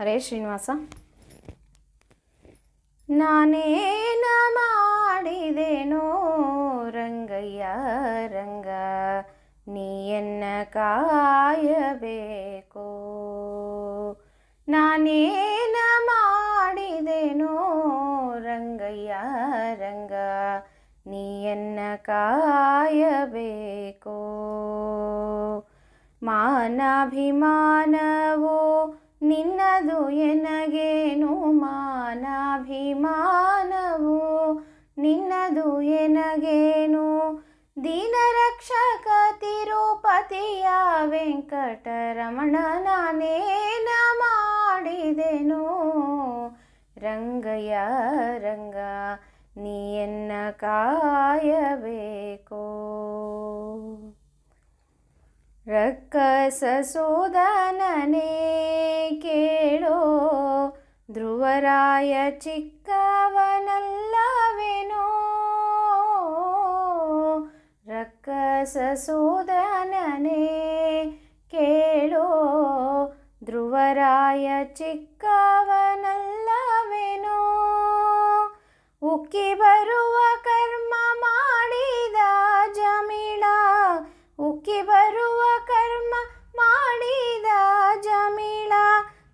ಹರೇ ಶ್ರೀನಿವಾಸ. ನಾನೇನ ಮಾಡಿದೆನೋ ರಂಗಯ್ಯ, ರಂಗ ನೀಯನ್ನ ಕಾಯಬೇಕು? ನಾನೇನ ಮಾಡಿದೆನೋ ರಂಗಯ್ಯ, ರಂಗ ನೀಯನ್ನ ಕಾಯಬೇಕು? ಮಾನಾಭಿಮಾನವೋ ನಿನ್ನದು ಎನಗೇನು ಮಾನಾಭಿಮಾನವು? ನಿನ್ನದು ಎನಗೇನು ದೀನರಕ್ಷಕ ತಿರುಪತಿಯ ವೆಂಕಟರಮಣ ನಾನೇನ ಮಾಡಿದೆನು? ರಂಗಯ್ಯ, ರಂಗ, ನೀ ಎನ್ನ ಕಾಯಬೇಕು? ರಕ್ಕಸ ಕೇಳೋ ಧ್ರುವರಾಯ ಚಿಕ್ಕವನಲ್ಲವೆನೋ? ರಕ್ಕಸ ಕೇಳೋ ಧ್ರುವರಾಯ ಚಿಕ್ಕವನಲ್ಲವೆನೋ? ಉಕ್ಕಿ ಬರುವ ಕರ್ಮ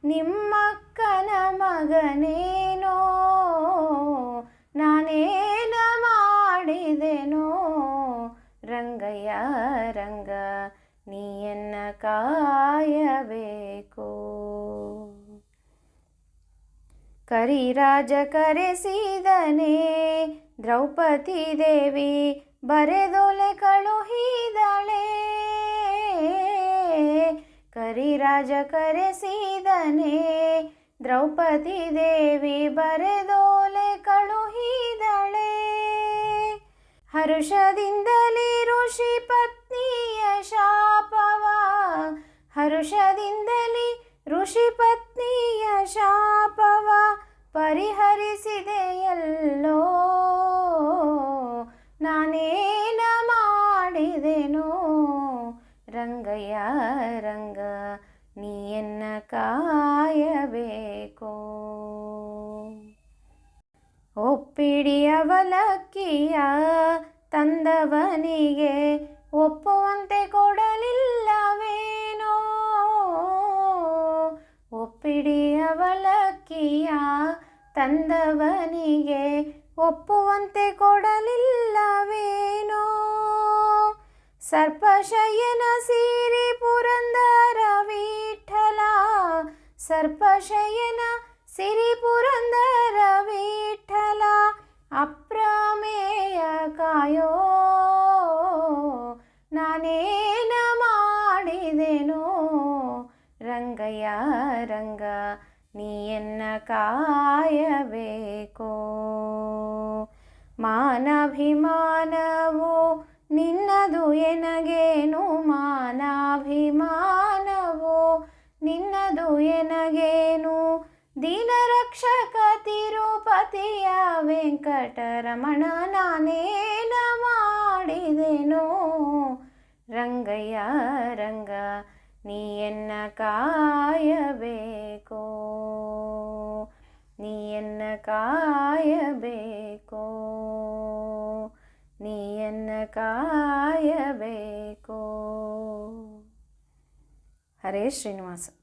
ನಿಮ್ಮಕ್ಕನ ಮಗನೇನೋ ನಾನೇನ ಮಾಡಿದೆನೋ? ರಂಗಯ್ಯ ರಂಗ ನೀಯನ್ನ ಕಾಯಬೇಕು. ಕರಿರಾಜ ಕರೆಸಿದನೆ ದ್ರೌಪದಿ ದೇವಿ ಬರೆದೊಲೆ ಕಳುಹಿದಳೆ. ಕರಿರಾಜ ಕರೆಸಿದನೆ, ದ್ರೌಪದಿ ದೇವಿ ಬರೆದೋಲೆ ಕಳುಹಿದಳೆ. ಹರುಷದಿಂದಲೇ ಋಷಿ ಪತ್ನಿಯ ಶಾಪವ, ಹರುಷದಿಂದಲೇ ಋಷಿ ಪತ್ನಿಯ ಶಾಪವ ಪರಿಹರಿಸಿದೆಯಲ್ಲೋ ನಾನೇನ ಮಾಡಿದೆನೋ, ರಂಗಯ್ಯ, ರಂಗ ನೀಯನ್ನ ಕಾಯಬೇಕು? ಒಪ್ಪಿಡಿಯವಲಕ್ಕಿಯ ತಂದವನಿಗೆ ಒಪ್ಪುವಂತೆ ಕೊಡಲಿಲ್ಲವೇನೋ? ಒಪ್ಪಿಡಿಯವಲಕ್ಕಿಯ ತಂದವನಿಗೆ ಒಪ್ಪುವಂತೆ ಕೊಡಲಿಲ್ಲವೇನೋ? ಸರ್ಪಶಯನ ಸಿರಿ ಸರ್ಪಶಯನ ಸಿರಿ ಪುರಂದರ ವಿಠಲ ಅಪ್ರಮೇಯ ಕಾಯೋ. ನಾನೇನ ಮಾಡಿದೆನೋ? ರಂಗಯ್ಯ, ರಂಗ, ನೀಯನ್ನ ಕಾಯಬೇಕೋ? ಮಾನಭಿಮಾನವು ನಿನ್ನದು ಎನಗೇನು ದೀನರಕ್ಷಕ ತಿರುಪತಿಯ ವೆಂಕಟರಮಣ ನಾನೇನ ಮಾಡಿದೆನೋ ರಂಗಯ್ಯ ರಂಗ ನೀಯನ್ನ ಕಾಯಬೇಕು ನೀಯನ್ನ ಕಾಯಬೇಕು ನೀಯನ್ನ ಕಾಯಬೇಕು ಹರೇ ಶ್ರೀನಿವಾಸ